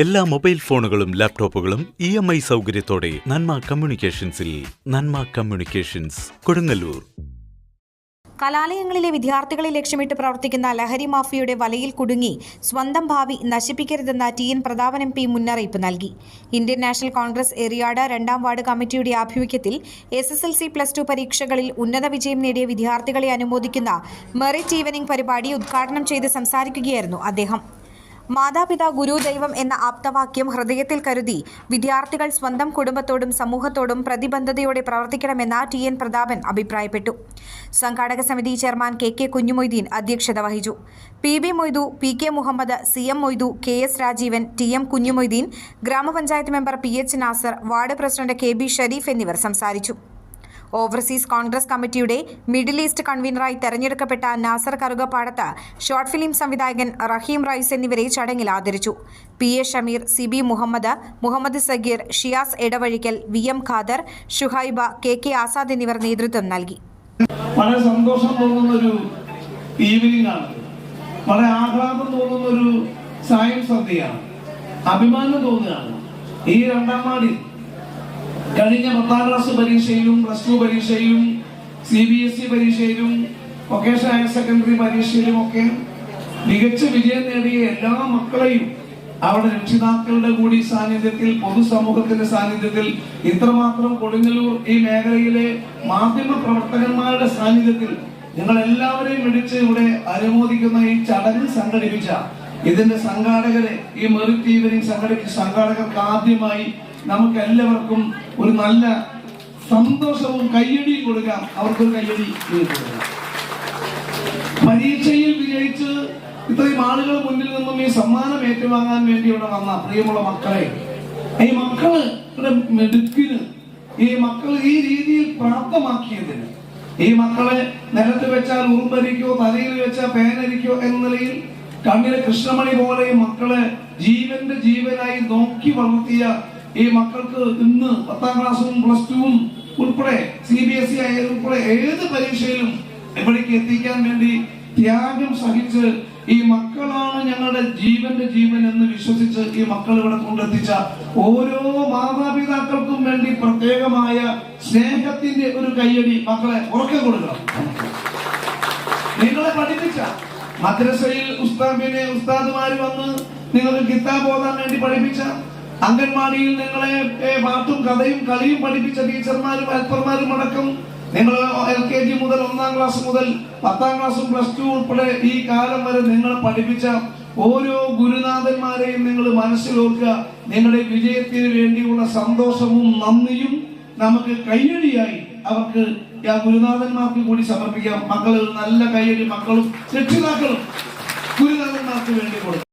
എല്ലാ മൊബൈൽ ഫോണുകളും ലാപ്ടോപ്പുകളും ഇ എം ഐ സൗകര്യത്തോടെ നന്മ കമ്മ്യൂണിക്കേഷൻസിൽ നന്മ കമ്മ്യൂണിക്കേഷൻസ് കൊടുങ്ങല്ലൂർ. കലാലയങ്ങളിലെ വിദ്യാർത്ഥികളെ ലക്ഷ്യമിട്ട് പ്രവർത്തിക്കുന്ന ലഹരി മാഫിയയുടെ വലയിൽ കുടുങ്ങി സ്വന്തം ഭാവി നശിപ്പിക്കരുതെന്ന T N Prathapan M P മുന്നറിയിപ്പ് നൽകി. ഇന്ത്യൻ നാഷണൽ കോൺഗ്രസ് എറിയാട് രണ്ടാം വാർഡ് കമ്മിറ്റിയുടെ ആഭിമുഖ്യത്തിൽ S S L C plus two പരീക്ഷകളിൽ ഉന്നത വിജയം നേടിയ വിദ്യാർത്ഥികളെ അനുമോദിക്കുന്ന മെറിറ്റ് ഈവനിംഗ് പരിപാടി ഉദ്ഘാടനം ചെയ്ത് സംസാരിക്കുകയായിരുന്നു അദ്ദേഹം. മാതാപിതാ ഗുരു ദൈവം എന്ന ആപ്തവാക്യം ഹൃദയത്തിൽ കരുതി വിദ്യാർത്ഥികൾ സ്വന്തം കുടുംബത്തോടും സമൂഹത്തോടും പ്രതിബദ്ധതയോടെ പ്രവർത്തിക്കണമെന്ന് ടി എൻ പ്രതാപൻ അഭിപ്രായപ്പെട്ടു. സംഘാടക സമിതി ചെയർമാൻ കെ കെ കുഞ്ഞുമൊയ്തീൻ അധ്യക്ഷത വഹിച്ചു. P B Moidu P K Muhammad C M Moidu K S Rajeevan T M Kunhimoideen gramapanchayat member P H Nasar ward president K B Shareef എന്നിവർ സംസാരിച്ചു. ഓവർസീസ് കോൺഗ്രസ് കമ്മിറ്റിയുടെ middle east കൺവീനറായി തെരഞ്ഞെടുക്കപ്പെട്ട Nasar Karukappadath short film സംവിധായകൻ റഹീം rice എന്നിവരെ ചടങ്ങിൽ ആദരിച്ചു. P A Shameer C B Muhammad Muhammad Sageer Shiyas Edavazhikkal V M Khader Shuhaiba K K Azad എന്നിവർ നേതൃത്വം നൽകി. വളരെ സന്തോഷം തോന്നുന്ന ഒരു ആണ് വളരെ ആഹ്ലാദം തോന്നുന്ന ഒരു സായം സന്ധ്യയാണ്. അഭിമാനം തോന്നുകയാണ്. ഈ രണ്ടാം നാടിൽ കഴിഞ്ഞ പത്താം ക്ലാസ് പരീക്ഷയിലും പ്ലസ് ടു പരീക്ഷയിലും സി ബി എസ് ഇ പരീക്ഷയിലും വൊക്കേഷൻ ഹയർ സെക്കൻഡറി പരീക്ഷയിലും ഒക്കെ മികച്ച വിജയം നേടിയ എല്ലാ മക്കളെയും അവിടെ രക്ഷിതാക്കളുടെ കൂടി സാന്നിധ്യത്തിൽ പൊതുസമൂഹത്തിന്റെ സാന്നിധ്യത്തിൽ ഇത്രമാത്രം കൊടുങ്ങല്ലൂർ ഈ മേഖലയിലെ മാധ്യമ പ്രവർത്തകന്മാരുടെ സാന്നിധ്യത്തിൽ ഞങ്ങൾ എല്ലാവരെയും വിളിച്ച് ഇവിടെ അനുമോദിക്കുന്ന ഈ ചടങ്ങ് സംഘടിപ്പിച്ച ഇതിന്റെ സംഘാടകരെ ഈ മെറിറ്റ് ഈവനിങ് സംഘടിപ്പിച്ച സംഘാടകർക്ക് ആദ്യമായി നമുക്ക് എല്ലാവർക്കും ഒരു നല്ല സന്തോഷവും കയ്യടിയും കൊടുക്കാം. അവർക്കൊരു കയ്യടി പരീക്ഷയിൽ വിജയിച്ച് ഇത്രയും ആളുകൾ മുന്നിൽ നിന്നും ഈ സമ്മാനം ഏറ്റുവാങ്ങാൻ വേണ്ടി ഇവിടെ വന്ന പ്രിയമുള്ള മക്കളെ ഈ മക്കൾ മെടുക്കിന് ഈ മക്കൾ ഈ രീതിയിൽ പ്രാപ്തമാക്കിയതിന് ഈ മക്കളെ നിലത്ത് വെച്ചാൽ ഉറുമ്പരിക്കോ തലയിൽ വെച്ചാൽ പേനരിക്കോ എന്ന നിലയിൽ കണ്ണിലെ കൃഷ്ണമണി പോലെ മക്കളെ ജീവന്റെ ജീവനായി നോക്കി വളർത്തിയ ഈ മക്കൾക്ക് ഇന്ന് പത്താം ക്ലാസ്സും പ്ലസ് ടുവും ഉൾപ്പെടെ സി ബി എസ് ഇ ആയാലും ഉൾപ്പെടെ ഏത് പരീക്ഷയിലും ഇവിടേക്ക് എത്തിക്കാൻ വേണ്ടി ത്യാഗം സഹിച്ച് ഈ മക്കളാണ് ഞങ്ങളുടെ ജീവന്റെ ജീവൻ എന്ന് വിശ്വസിച്ച് ഈ മക്കൾ ഇവിടെ കൊണ്ടെത്തിച്ച ഓരോ മാതാപിതാക്കൾക്കും വേണ്ടി പ്രത്യേകമായ സ്നേഹത്തിന്റെ ഒരു കയ്യടി മക്കളെ ഉറക്കെ കൊടുക്കണം. നിങ്ങളെ പഠിപ്പിച്ച മദ്രസയിൽ ഉസ്താദിനെ ഉസ്താദുമാര് വന്ന് നിങ്ങൾക്ക് കിതാബ് ഓതാൻ വേണ്ടി പഠിപ്പിച്ച അംഗൻവാടിയിൽ നിങ്ങളെ പാട്ടും കഥയും കളിയും പഠിപ്പിച്ച ടീച്ചർമാരും ഹെൽപ്പർമാരും അടക്കം നിങ്ങൾ എൽ കെ ജി മുതൽ ഒന്നാം ക്ലാസ് മുതൽ പത്താം ക്ലാസ്സും പ്ലസ് ടു ഉൾപ്പെടെ ഈ കാലം വരെ നിങ്ങൾ പഠിപ്പിച്ച ഓരോ ഗുരുനാഥന്മാരെയും നിങ്ങൾ മനസ്സിലോർക്കുക. നിങ്ങളുടെ വിജയത്തിന് വേണ്ടിയുള്ള സന്തോഷവും നന്ദിയും നമുക്ക് കയ്യടിയായി അവർക്ക് ആ ഗുരുനാഥന്മാർക്ക് കൂടി സമർപ്പിക്കാം. മക്കൾ നല്ല കയ്യടി മക്കളും രക്ഷിതാക്കളും ഗുരുനാഥന്മാർക്ക് വേണ്ടി കൊടുക്കും.